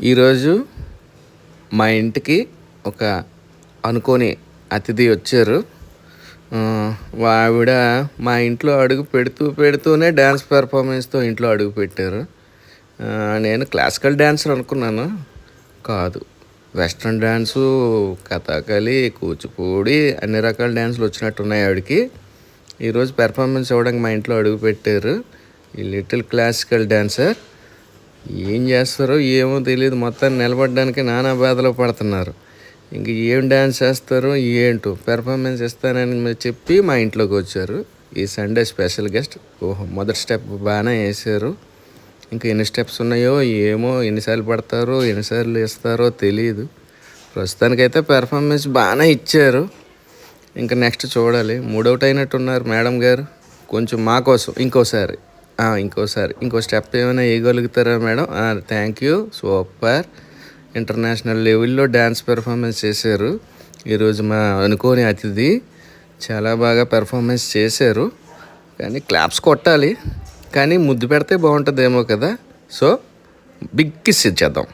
ఈరోజు మా ఇంటికి ఒక అనుకోని అతిథి వచ్చారు. ఆవిడ మా ఇంట్లో అడుగు పెడుతూ పెడుతూనే డ్యాన్స్ పెర్ఫార్మెన్స్తో ఇంట్లో అడుగు పెట్టారు. నేను క్లాసికల్ డ్యాన్సర్ అనుకున్నాను. కాదు వెస్ట్రన్ డ్యాన్సు కథాకళి కూచిపూడి అన్ని రకాల డ్యాన్సులు వచ్చినట్టున్నాయి ఆవిడకి. ఈరోజు పెర్ఫార్మెన్స్ ఇవ్వడానికి మా ఇంట్లో అడుగు పెట్టారు. ఈ లిటిల్ క్లాసికల్ డ్యాన్సర్ ఏం చేస్తారో ఏమో తెలియదు. మొత్తం నిలబడడానికి నానా బాధలు పడుతున్నారు. ఇంక ఏం డ్యాన్స్ చేస్తారో ఏంటో పెర్ఫార్మెన్స్ ఇస్తానని మీరు చెప్పి మా ఇంట్లోకి వచ్చారు. ఈ సండే స్పెషల్ గెస్ట్ ఓహో మొదటి స్టెప్ బాగానే వేసారు ఇంకా ఎన్ని స్టెప్స్ ఉన్నాయో ఏమో ఎన్నిసార్లు పడతారో ఎన్నిసార్లు ఇస్తారో తెలియదు. ప్రస్తుతానికైతే పెర్ఫార్మెన్స్ బాగానే ఇచ్చారు. ఇంకా నెక్స్ట్ చూడాలి. మూడౌట్ అయినట్టున్నారు మేడం గారు. కొంచెం మా కోసం ఇంకోసారి. ఇంకోసారి ఇంకో స్టెప్ ఏమైనా వేయగలుగుతారా madam? Thank you super international లెవెల్లో డ్యాన్స్ పెర్ఫార్మెన్స్ చేశారు. ఈరోజు మా అనుకోని అతిథి చాలా బాగా పెర్ఫార్మెన్స్ చేశారు. కానీ క్లాప్స్ కొట్టాలి. కానీ ముద్దు పెడితే బాగుంటుందేమో కదా. సో బిగ్ కిస్ ఇచ్చేద్దాం